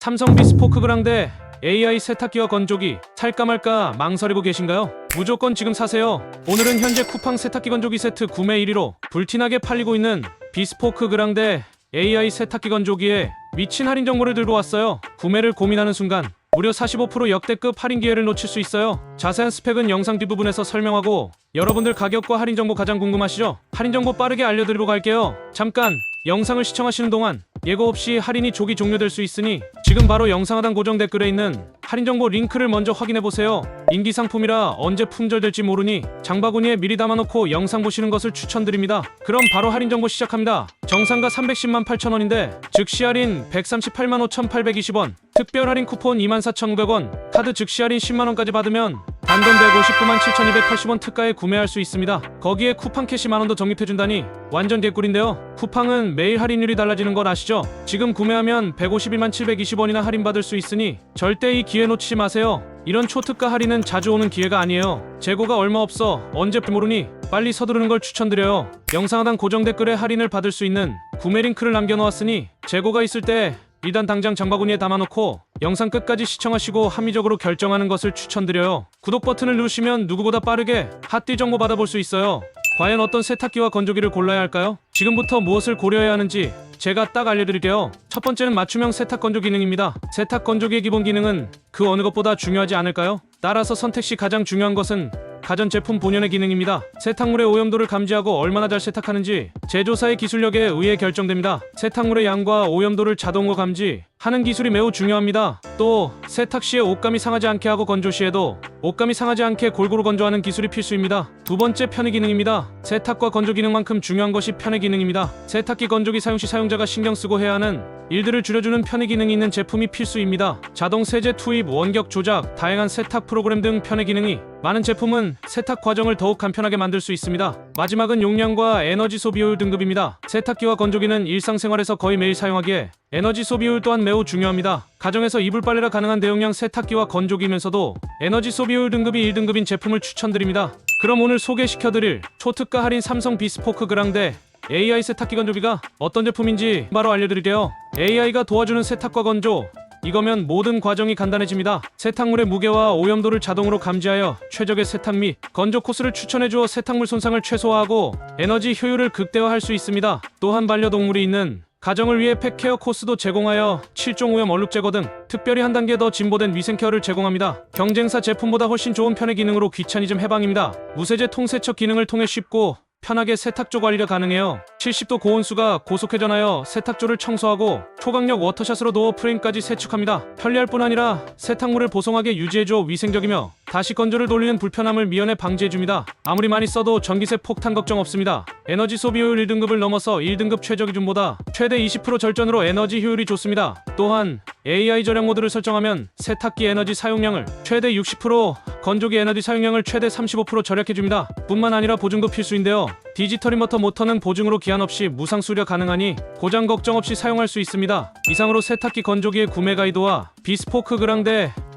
삼성 비 스포크 그랑데 AI 세탁기와 건조기 살까 말까 망설이고 계신가요? 무조건 지금 사세요. 오늘은 현재 쿠팡 세탁기 건조기 세트 구매 1위로 불티나게 팔리고 있는 비스포크 그랑데 AI 세탁기 건조기에 미친 할인 정보를 들고 왔어요. 구매를 고민하는 순간 무려 45% 역대급 할인 기회를 놓칠 수 있어요. 자세한 스펙은 영상 뒷부분에서 설명하고 여러분들 가격과 할인 정보 가장 궁금하시죠? 할인 정보 빠르게 알려드리러 갈게요. 잠깐 영상을 시청하시는 동안 예고 없이 할인이 조기 종료될 수 있으니 지금 바로 영상 하단 고정 댓글에 있는 할인 정보 링크를 먼저 확인해 보세요. 인기 상품이라 언제 품절될지 모르니 장바구니에 미리 담아놓고 영상 보시는 것을 추천드립니다. 그럼 바로 할인 정보 시작합니다. 정상가 310만 8천 원인데 즉시 할인 138만 5,820원, 특별 할인 쿠폰 24,900원, 카드 즉시 할인 10만 원까지 받으면 단돈 159만 7,280원 특가에 구매할 수 있습니다. 거기에 쿠팡 캐시 만 원도 적립해준다니 완전 개꿀인데요. 쿠팡은 매일 할인율이 달라지는 건 아시죠? 지금 구매하면 151만 720원이나 할인받을 수 있으니 절대 이 기회 놓치지 마세요. 이런 초특가 할인은 자주 오는 기회가 아니에요. 재고가 얼마 없어 언제 모르니 빨리 서두르는 걸 추천드려요. 영상 하단 고정 댓글에 할인을 받을 수 있는 구매 링크를 남겨놓았으니 재고가 있을 때 일단 당장 장바구니에 담아놓고 영상 끝까지 시청하시고 합리적으로 결정하는 것을 추천드려요. 구독 버튼을 누르시면 누구보다 빠르게 핫딜 정보 받아볼 수 있어요. 과연 어떤 세탁기와 건조기를 골라야 할까요? 지금부터 무엇을 고려해야 하는지 제가 딱 알려드릴게요. 첫 번째는 맞춤형 세탁 건조 기능입니다. 세탁 건조기의 기본 기능은 그 어느 것보다 중요하지 않을까요? 따라서 선택 시 가장 중요한 것은 가전제품 본연의 기능입니다. 세탁물의 오염도를 감지하고 얼마나 잘 세탁하는지 제조사의 기술력에 의해 결정됩니다. 세탁물의 양과 오염도를 자동으로 감지 하는 기술이 매우 중요합니다. 또 세탁 시에 옷감이 상하지 않게 하고 건조 시에도 옷감이 상하지 않게 골고루 건조하는 기술이 필수입니다. 두 번째 편의 기능입니다. 세탁과 건조 기능만큼 중요한 것이 편의 기능입니다. 세탁기 건조기 사용 시 사용자가 신경 쓰고 해야 하는 일들을 줄여주는 편의 기능이 있는 제품이 필수입니다. 자동 세제 투입, 원격 조작, 다양한 세탁 프로그램 등 편의 기능이 많은 제품은 세탁 과정을 더욱 간편하게 만들 수 있습니다. 마지막은 용량과 에너지 소비효율 등급입니다. 세탁기와 건조기는 일상생활에서 거의 매일 사용하기에 에너지 소비효율 또한 매우 중요합니다. 가정에서 이불 빨래가 가능한 대용량 세탁기와 건조기면서도 에너지 소비효율 등급이 1등급인 제품을 추천드립니다. 그럼 오늘 소개시켜드릴 초특가 할인 삼성 비스포크 그랑데 AI 세탁기 건조기가 어떤 제품인지 바로 알려드릴게요. AI가 도와주는 세탁과 건조 이거면 모든 과정이 간단해집니다. 세탁물의 무게와 오염도를 자동으로 감지하여 최적의 세탁 및 건조 코스를 추천해 주어 세탁물 손상을 최소화하고 에너지 효율을 극대화할 수 있습니다. 또한 반려동물이 있는 가정을 위해 펫케어 코스도 제공하여 7종 오염 얼룩 제거 등 특별히 한 단계 더 진보된 위생 케어를 제공합니다. 경쟁사 제품보다 훨씬 좋은 편의 기능으로 귀차니즘 해방입니다. 무세제 통세척 기능을 통해 쉽고 편하게 세탁조 관리가 가능해요. 70도 고온수가 고속회전하여 세탁조를 청소하고 초강력 워터샷으로 도어 프레임까지 세척합니다. 편리할 뿐 아니라 세탁물을 보송하게 유지해줘 위생적이며 다시 건조를 돌리는 불편함을 미연에 방지해줍니다. 아무리 많이 써도 전기세 폭탄 걱정 없습니다. 에너지 소비 효율 1등급을 넘어서 1등급 최저 기준보다 최대 20% 절전으로 에너지 효율이 좋습니다. 또한 AI 절약 모드를 설정하면 세탁기 에너지 사용량을 최대 60% 건조기 에너지 사용량을 최대 35% 절약해줍니다. 뿐만 아니라 보증도 필수인데요. 디지털 인버터 모터는 보증으로 기한 없이 무상 수리 가능하니 고장 걱정 없이 사용할 수 있습니다. 이상으로 세탁기 건조기의 구매 가이드와 비스포크 그랑데